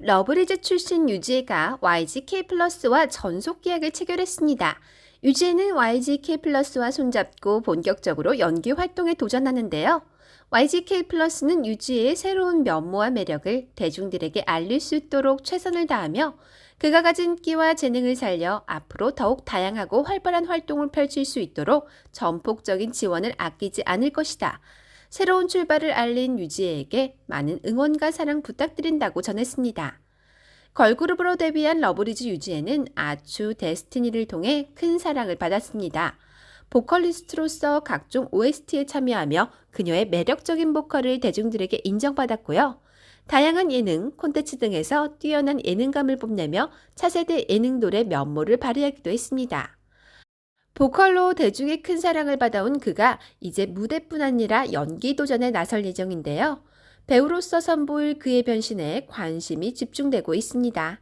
러브리즈 출신 유지혜가 YGK 플러스와 전속 계약을 체결했습니다. 유지혜는 YGK 플러스와 손잡고 본격적으로 연기 활동에 도전하는데요. YGK 플러스는 유지혜의 새로운 면모와 매력을 대중들에게 알릴 수 있도록 최선을 다하며 그가 가진 끼와 재능을 살려 앞으로 더욱 다양하고 활발한 활동을 펼칠 수 있도록 전폭적인 지원을 아끼지 않을 것이다. 새로운 출발을 알린 유지혜에게 많은 응원과 사랑 부탁드린다고 전했습니다. 걸그룹으로 데뷔한 러브리즈 유지혜는 아추 데스티니를 통해 큰 사랑을 받았습니다. 보컬리스트로서 각종 OST에 참여하며 그녀의 매력적인 보컬을 대중들에게 인정받았고요. 다양한 예능, 콘텐츠 등에서 뛰어난 예능감을 뽐내며 차세대 예능 돌의 면모를 발휘하기도 했습니다. 보컬로 대중의 큰 사랑을 받아온 그가 이제 무대뿐 아니라 연기 도전에 나설 예정인데요. 배우로서 선보일 그의 변신에 관심이 집중되고 있습니다.